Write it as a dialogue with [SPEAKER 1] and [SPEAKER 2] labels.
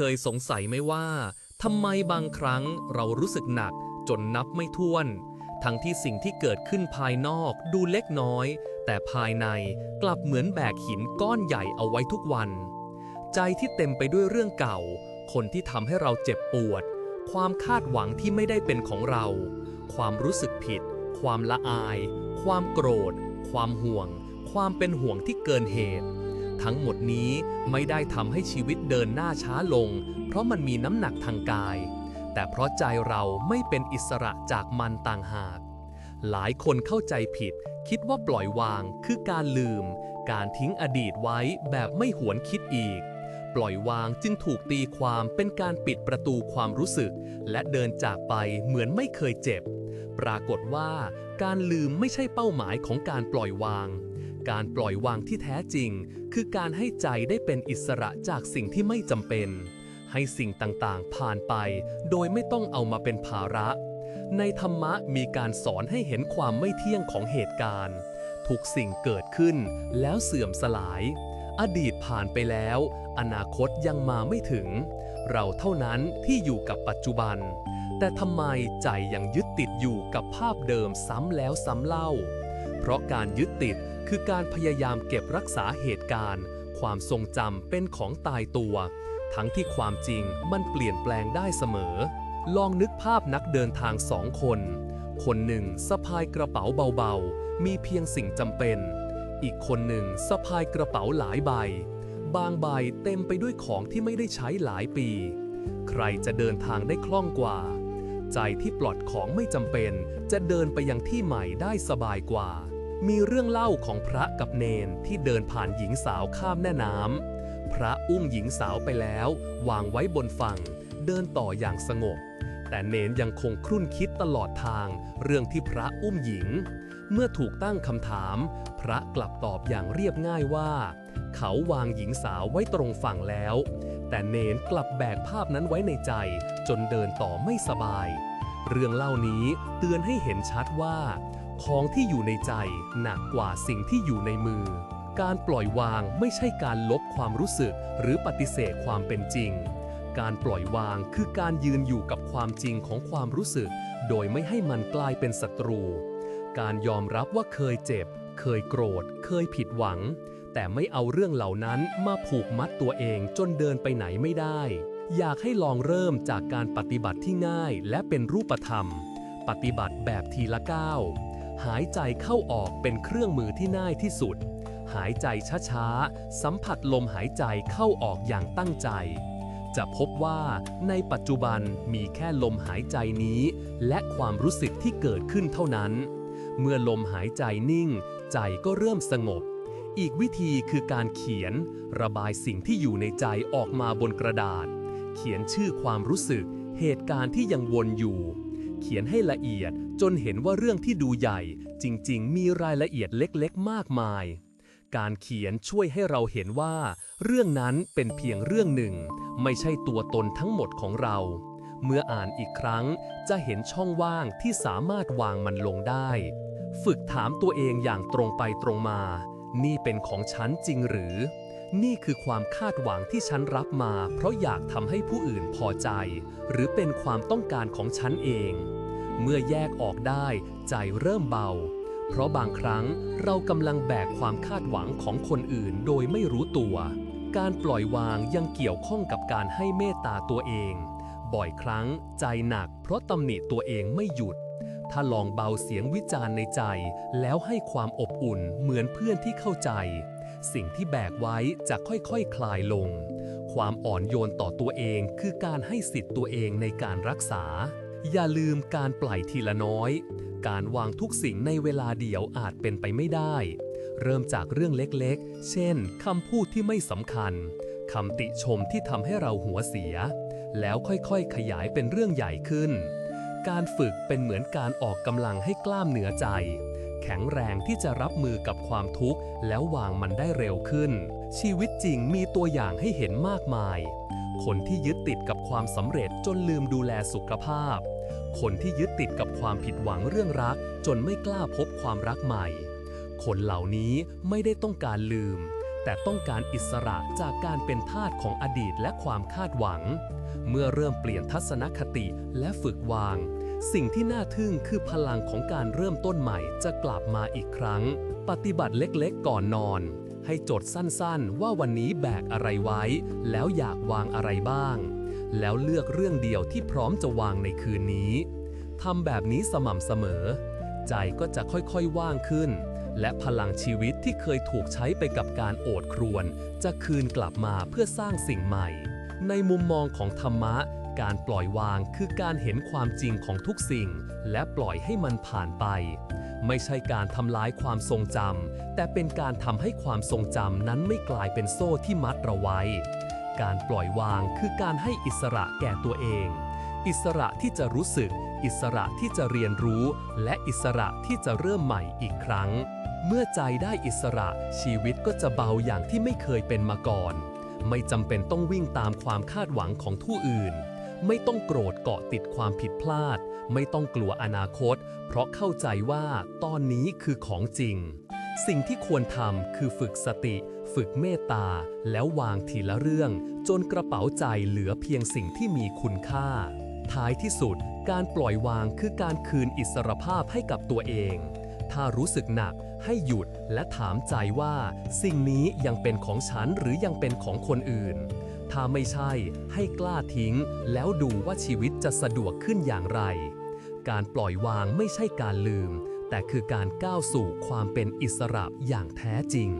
[SPEAKER 1] เคยสงสัยไหมว่าทำไมบางครั้งเรารู้สึกหนักจนนับไม่ถ้วน ทั้งที่สิ่งที่เกิดขึ้นภายนอกดูเล็กน้อย แต่ภายในกลับเหมือนแบกหินก้อนใหญ่เอาไว้ทุกวัน ใจที่เต็มไปด้วยเรื่องเก่า คนที่ทำให้เราเจ็บปวด ความคาดหวังที่ไม่ได้เป็นของเรา ความรู้สึกผิด ความละอาย ความโกรธ ความห่วง ความเป็นห่วงที่เกินเหตุ ทั้งหมดนี้ไม่ได้ทำให้ชีวิตเดินหน้าช้าลง เพราะมันมีน้ำหนักทางกาย แต่เพราะใจเราไม่เป็นอิสระจากมันต่างหาก หลายคนเข้าใจผิด คิดว่าปล่อยวางคือการลืม การทิ้งอดีตไว้แบบไม่หวนคิดอีก ปล่อยวางจึงถูกตีความเป็นการปิดประตูความรู้สึก และเดินจากไปเหมือนไม่เคยเจ็บ ปรากฏว่า การลืมไม่ใช่เป้าหมายของการปล่อยวาง การปล่อยวางที่แท้จริง คือการให้ใจได้เป็นอิสระจากสิ่งที่ไม่จำเป็น ให้สิ่งต่างๆ ผ่านไป โดยไม่ต้องเอามาเป็นภาระ ในธรรมะมีการสอนให้เห็นความไม่เที่ยงของเหตุการณ์ ทุกสิ่งเกิดขึ้นแล้วเสื่อมสลาย อดีตผ่านไปแล้ว อนาคตยังมาไม่ถึง เราเท่านั้นที่อยู่กับปัจจุบัน แต่ทำไมใจยังยึดติดอยู่กับภาพเดิมซ้ำแล้วซ้ำเล่า เพราะการยึดติด คือการพยายามเก็บรักษาเหตุการณ์ ความทรงจำเป็นของตายตัว ทั้งที่ความจริงมันเปลี่ยนแปลงได้เสมอ ลองนึกภาพนักเดินทางสองคน คนหนึ่งสะพายกระเป๋าเบาๆ มีเพียงสิ่งจำเป็น อีกคนหนึ่งสะพายกระเป๋าหลายใบ บางใบเต็มไปด้วยของที่ไม่ได้ใช้หลายปี ใครจะเดินทางได้คล่องกว่า ใจที่ปลอดของไม่จำเป็น จะเดินไปยังที่ใหม่ได้สบายกว่า มีเรื่องเล่าของพระกับเนนที่เดินผ่านหญิงสาวข้ามแม่น้ำพระอุ้มหญิงสาวไปแล้ว วางไว้บนฝั่ง เดินต่ออย่างสงบ แต่เนนยังคงครุ่นคิดตลอดทาง เรื่องที่พระอุ้มหญิง เมื่อถูกตั้งคำถาม พระกลับตอบอย่างเรียบง่ายว่า เขาวางหญิงสาวไว้ตรงฝั่งแล้ว แต่เนนกลับแบกภาพนั้นไว้ในใจ จนเดินต่อไม่สบาย เรื่องเล่านี้เตือนให้เห็นชัดว่า ของที่อยู่ในใจหนักกว่าสิ่งที่อยู่ในมือ การปล่อยวางไม่ใช่การลบความรู้สึกหรือปฏิเสธความเป็นจริง การปล่อยวางคือการยืนอยู่กับความจริงของความรู้สึก โดยไม่ให้มันกลายเป็นศัตรู การยอมรับว่าเคยเจ็บ เคยโกรธ เคยผิดหวัง แต่ไม่เอาเรื่องเหล่านั้นมาผูกมัดตัวเองจนเดินไปไหนไม่ได้ อยากให้ลองเริ่มจากการปฏิบัติที่ง่ายและเป็นรูปธรรม ปฏิบัติแบบทีละก้าว หายใจเข้าออกเป็นเครื่องมือที่ง่ายที่สุด หายใจช้าๆ สัมผัสลมหายใจเข้าออกอย่างตั้งใจ จะพบว่าในปัจจุบันมีแค่ลมหายใจนี้ และความรู้สึกที่เกิดขึ้นเท่านั้น เมื่อลมหายใจนิ่ง ใจก็เริ่มสงบ อีกวิธีคือการเขียน ระบายสิ่งที่อยู่ในใจออกมาบนกระดาษ เขียนชื่อความรู้สึก เหตุการณ์ที่ยังวนอยู่ เขียนให้ละเอียด จนเห็นว่าเรื่องที่ดูใหญ่จริงๆ มีรายละเอียดเล็กๆ มากมาย การเขียนช่วยให้เราเห็นว่า เรื่องนั้นเป็นเพียงเรื่องหนึ่ง ไม่ใช่ตัวตนทั้งหมดของเรา เมื่ออ่านอีกครั้งจะเห็นช่องว่างที่สามารถวางมันลงได้ ฝึกถามตัวเองอย่างตรงไปตรงมา นี่เป็นของฉันจริงหรือ นี่คือความคาดหวังที่ฉันรับมา เพราะอยากทำให้ผู้อื่นพอใจ หรือเป็นความต้องการของฉันเอง เมื่อแยกออกได้ใจเริ่มเบา เพราะบางครั้งเรากำลังแบกความคาดหวังของคนอื่นโดยไม่รู้ตัว การปล่อยวางยังเกี่ยวข้องกับการให้เมตตาตัวเอง บ่อยครั้งใจหนักเพราะตำหนิตัวเองไม่หยุด ถ้าลองเบาเสียงวิจารณ์ในใจ แล้วให้ความอบอุ่นเหมือนเพื่อนที่เข้าใจ สิ่งที่แบกไว้จะค่อยๆคคลายลง ความอ่อนโยนต่อตัวเองคือการให้สิทธิ์ตัวเองในการรักษา อย่าลืมการปล่อยทีละน้อย การวางทุกสิ่งในเวลาเดียวอาจเป็นไปไม่ได้ เริ่มจากเรื่องเล็กๆ เช่นคำพูดที่ไม่สำคัญคำติชมที่ทำให้เราหัวเสีย แล้วค่อยๆ ขยายเป็นเรื่องใหญ่ขึ้น การฝึกเป็นเหมือนการออกกำลังให้กล้ามเนื้อใจ แข็งแรงที่จะรับมือกับความทุกข์ แล้ววางมันได้เร็วขึ้น ชีวิตจริงมีตัวอย่างให้เห็นมากมาย คนที่ยึดติดกับความสำเร็จจนลืมดูแลสุขภาพ คนที่ยึดติดกับความผิดหวังเรื่องรัก จนไม่กล้าพบความรักใหม่ คนเหล่านี้ไม่ได้ต้องการลืม แต่ต้องการอิสระจากการเป็นทาสของอดีตและความคาดหวัง เมื่อเริ่มเปลี่ยนทัศนคติและฝึกวาง สิ่งที่น่าทึ่งคือพลังของการเริ่มต้นใหม่จะกลับมาอีกครั้ง ปฏิบัติเล็กๆ ก่อนนอน ให้จดสั้นๆ ว่าวันนี้แบกอะไรไว้ แล้วอยากวางอะไรบ้าง แล้วเลือกเรื่องเดียวที่พร้อมจะวางในคืนนี้ทำแบบนี้สม่ำเสมอ ใจก็จะค่อยๆว่างขึ้น และพลังชีวิตที่เคยถูกใช้ไปกับการโอดครวน จะคืนกลับมาเพื่อสร้างสิ่งใหม่ ในมุมมองของธรรมะ การปล่อยวางคือการเห็นความจริงของทุกสิ่ง และปล่อยให้มันผ่านไป ไม่ใช่การทำลายความทรงจำแต่เป็นการทำให้ความทรงจำนั้นไม่กลายเป็นโซ่ที่มัดเราไว้ การปล่อยวางคือการให้อิสระแก่ตัวเอง อิสระที่จะรู้สึก อิสระที่จะเรียนรู้ และอิสระที่จะเริ่มใหม่อีกครั้ง เมื่อใจได้อิสระชีวิตก็จะเบาอย่างที่ไม่เคยเป็นมาก่อน ไม่จำเป็นต้องวิ่งตามความคาดหวังของผู้อื่น ไม่ต้องโกรธเกาะติดความผิดพลาด ไม่ต้องกลัวอนาคต เพราะเข้าใจว่าตอนนี้คือของจริง สิ่งที่ควรทำคือฝึกสติ ฝึกเมตตา แล้ววางทีละเรื่อง จนกระเป๋าใจเหลือเพียงสิ่งที่มีคุณค่า ท้ายที่สุด การปล่อยวางคือการคืนอิสรภาพให้กับตัวเอง ถ้ารู้สึกหนักให้หยุดและถามใจว่า สิ่งนี้ยังเป็นของฉันหรือยังเป็นของคนอื่น ถ้าไม่ใช่ให้กล้าทิ้ง แล้วดูว่าชีวิตจะสะดวกขึ้นอย่างไร การปล่อยวางไม่ใช่การลืม แต่คือการก้าวสู่ความเป็นอิสระอย่างแท้จริง